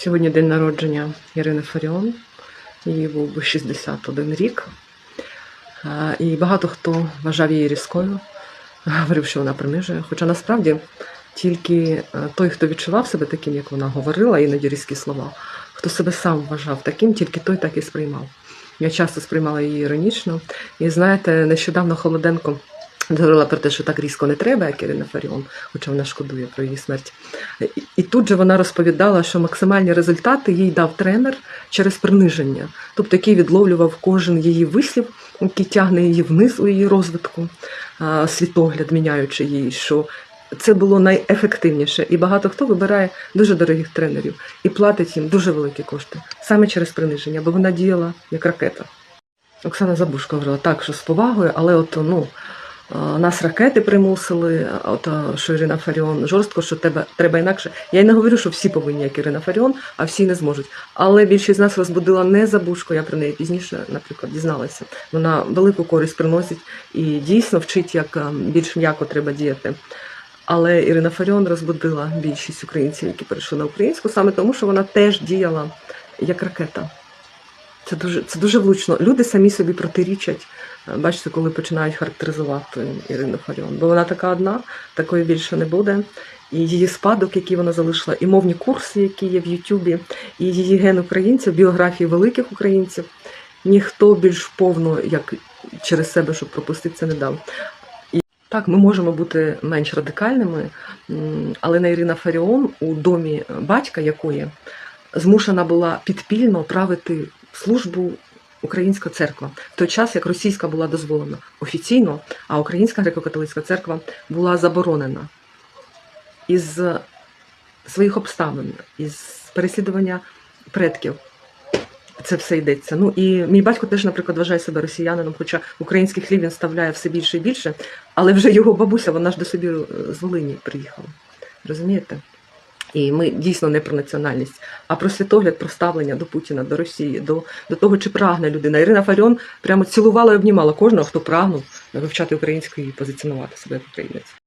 Сьогодні день народження Ірини Фаріон. Їй був би 61 рік. І багато хто вважав її різкою, говорив, що вона принижує. Хоча насправді тільки е, той, хто відчував себе таким, як вона говорила, іноді різкі слова, хто себе сам вважав таким, тільки той так і сприймав. Я часто сприймала її іронічно. І знаєте, нещодавно Холоденко говорила про те, що так різко не треба, як Ірина Фаріон, хоча вона шкодує про її смерть. І, тут же вона розповідала, що максимальні результати їй дав тренер через приниження, тобто який відловлював кожен її вислів, який тягне її вниз у її розвитку, світогляд, міняючи її. що це було найефективніше, і багато хто вибирає дуже дорогих тренерів і платить їм дуже великі кошти саме через приниження, бо вона діяла як ракета. Оксана Забушко говорила так, що з повагою, але от ну. А, Нас ракети примусили, от що Ірина Фаріон жорстко, що тебе треба інакше. Я й не говорю, що всі повинні, як Ірина Фаріон, а всі не зможуть. Але більшість з нас розбудила не забушко. Я про неї пізніше, наприклад, дізналася. Вона велику користь приносить і дійсно вчить, як більш м'яко треба діяти. Але Ірина Фаріон розбудила більшість українців, які перейшли на українську, саме тому, що вона теж діяла як ракета. Це дуже, це дуже влучно. Люди самі собі протирічать. Е, Бачите, коли починають характеризувати Ірину Фаріон. Бо вона така одна, такої більше не буде. І її спадок, який вона залишила, і мовні курси, які є в Ютубі, і її ген українців, біографії великих українців. Ніхто більш повно, як через себе, щоб пропустити, це не дав. І так, ми можемо бути менш радикальними, але на Ірина Фаріон у домі батька якої змушена була підпільно правити службу Українська церква в той час, як російська була дозволена офіційно, а Українська греко-католицька церква була заборонена із своїх обставин, із переслідування предків. Це все йдеться. Ну і мій батько теж, наприклад, вважає себе росіянином, хоча український хліб він ставляє все більше і більше, але вже його бабуся, вона ж до собі е, з Волині приїхала. Розумієте? І ми дійсно не про національність, а про світогляд, про ставлення до Путіна, до Росії, до, до того, чи прагне людина. Ірина Фаріон прямо цілувала і обнімала кожного, хто прагнув вивчати українську і позиціонувати себе як українець.